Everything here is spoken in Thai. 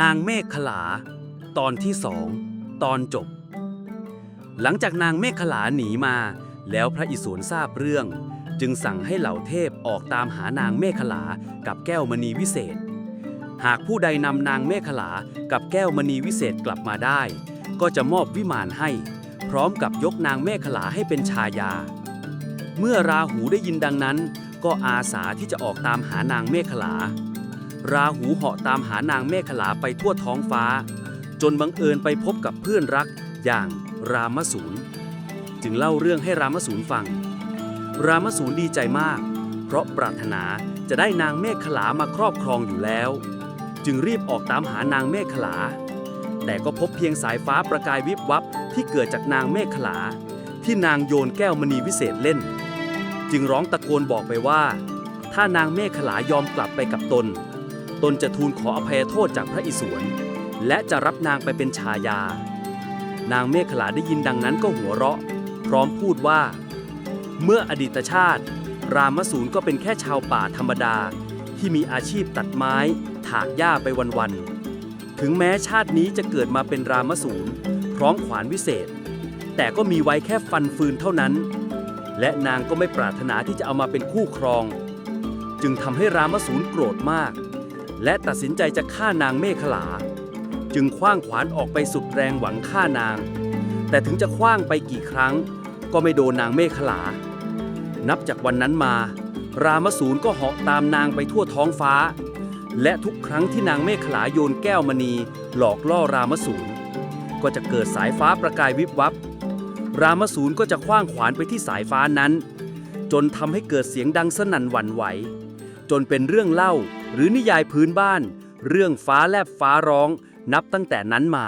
นางเมฆขลา ตอนที่สองตอนจบ หลังจากนางเมฆขลาหนีมา แล้วพระอิศวรทราบเรื่อง จึงสั่งให้เหล่าเทพออกตามหานางเมฆขลากับแก้วมณีวิเศษ หากผู้ใดนำนางเมฆขลากับแก้วมณีวิเศษกลับมาได้ ก็จะมอบวิมานให้ พร้อมกับยกนางเมฆขลาให้เป็นชายา เมื่อราหูได้ยินดังนั้น ก็อาสาที่จะออกตามหานางเมฆขลา ราหูเหาะตามหานางเมฆขลาไปทั่วท้องฟ้า จนบังเอิญไปพบกับเพื่อนรักอย่างรามสูรจึงเล่าเรื่องให้รามสูรฟัง รามสูรดีใจมาก เพราะปรารถนาจะได้นางเมฆขลามาครอบครองอยู่แล้ว จึงรีบออกตามหานางเมฆขลา แต่ก็พบเพียงสายฟ้าประกายวิบวับที่เกิดจากนางเมฆขลา ที่นางโยนแก้วมณีวิเศษเล่น จึงร้องตะโกนบอกไปว่า ถ้านางเมฆขลายอมกลับไปกับตน ตนจะทูลขออภัยโทษจากพระอิศวรและจะรับนางไปเป็นชายา นางเมฆขลาได้ยินดังนั้นก็หัวเราะ พร้อมพูดว่า เมื่ออดีตชาติ รามสูรก็เป็นแค่ชาวป่าธรรมดา ที่มีอาชีพตัดไม้ ถากหญ้าไปวันๆถึงแม้ชาตินี้จะเกิดมาเป็นรามสูรพร้อมขวานวิเศษ แต่ก็มีไว้แค่ฟันฟืนเท่านั้น และนางก็ไม่ปรารถนาที่จะเอามาเป็นคู่ครอง จึงทำให้รามสูรโกรธมาก และตัดสินใจจะฆ่านางเมฆขลา จึงคว้างขวานออกไปสุดแรงหวังฆ่านาง แต่ถึงจะคว้างไปกี่ครั้ง ก็ไม่โดนนางเมฆขลา นับจากวันนั้นมา รามสูรก็เหาะตามนางไปทั่วท้องฟ้า และทุกครั้งที่นางเมฆขลาโยนแก้วมณี หลอกล่อรามสูรก็จะเกิดสายฟ้าประกายวิบวับ รามสูรก็จะคว้างขวานไปที่สายฟ้านั้น จนทำให้เกิดเสียงดังสนั่นหวั่นไหว จนเป็นเรื่องเล่า หรือนิยายพื้นบ้าน เรื่องฟ้าแลบฟ้าร้อง นับตั้งแต่นั้นมา